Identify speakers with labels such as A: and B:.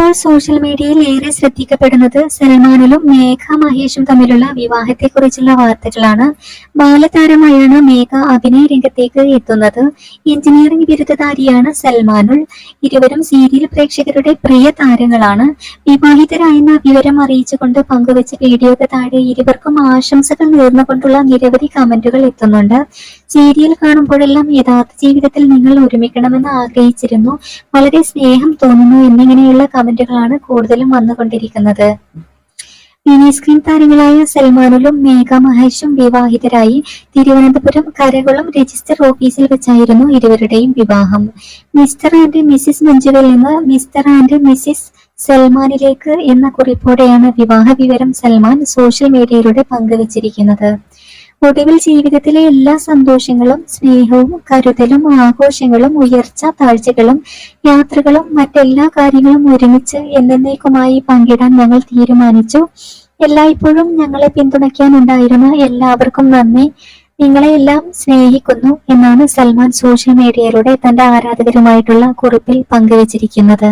A: ഇപ്പോൾ സോഷ്യൽ മീഡിയയിൽ ഏറെ ശ്രദ്ധിക്കപ്പെടുന്നത് സൽമാനിലും മേഘ മഹേഷും തമ്മിലുള്ള വിവാഹത്തെക്കുറിച്ചുള്ള വാർത്തകളാണ്. ബാലതാരമായാണ് മേഘ അഭിനയ രംഗത്തേക്ക് എത്തുന്നത്. എഞ്ചിനീയറിംഗ് ബിരുദധാരിയാണ് സൽമാനുൾ. ഇരുവരും സീരിയൽ പ്രേക്ഷകരുടെ പ്രിയ താരങ്ങളാണ്. വിവാഹിതരായെന്ന വിവരം അറിയിച്ചുകൊണ്ട് പങ്കുവച്ച വീഡിയോക്ക് താഴെ ഇരുവർക്കും ആശംസകൾ നേർന്നുകൊണ്ടുള്ള നിരവധി കമന്റുകൾ എത്തുന്നുണ്ട്. സീരിയൽ കാണുമ്പോഴെല്ലാം യഥാർത്ഥ ജീവിതത്തിൽ നിങ്ങൾ ഒരുമിക്കണമെന്ന് ആഗ്രഹിച്ചിരുന്നു. വളരെ സ്നേഹം തോന്നുന്നു എന്നിങ്ങനെയുള്ള കമന്റുകളാണ് കൂടുതലും വന്നുകൊണ്ടിരിക്കുന്നത്. മിനി സ്ക്രീൻ താരങ്ങളായ സൽമാനുലും മേഘ മഹേഷും വിവാഹിതരായി തിരുവനന്തപുരം കരകുളം രജിസ്റ്റർ ഓഫീസിൽ വെച്ചായിരുന്നു ഇരുവരുടെയും വിവാഹം. മിസ്റ്റർ ആൻഡ് മിസ്സിസ് മഞ്ജുവിൽ നിന്ന് മിസ്റ്റർ ആൻഡ് മിസ്സിസ് സൽമാനിലേക്ക് എന്ന കുറിപ്പോടെയാണ് വിവാഹ വിവരം സൽമാൻ സോഷ്യൽ മീഡിയയിലൂടെ പങ്കുവച്ചിരിക്കുന്നത്. ഒടുവിൽ ജീവിതത്തിലെ എല്ലാ സന്തോഷങ്ങളും സ്നേഹവും കരുതലും ആഘോഷങ്ങളും ഉയർച്ച താഴ്ചകളും യാത്രകളും മറ്റെല്ലാ കാര്യങ്ങളും ഒരുമിച്ച് എന്നേക്കുമായി പങ്കിടാൻ ഞങ്ങൾ തീരുമാനിച്ചു. എല്ലായ്പ്പോഴും ഞങ്ങളെ പിന്തുണയ്ക്കാൻ ഉണ്ടായിരുന്ന എല്ലാവർക്കും നന്ദി. നിങ്ങളെയെല്ലാം സ്നേഹിക്കുന്നു എന്നാണ് സൽമാൻ സോഷ്യൽ മീഡിയയിലൂടെ തന്റെ ആരാധകരുമായിട്ടുള്ള കുറിപ്പിൽ പങ്കുവച്ചിരിക്കുന്നത്.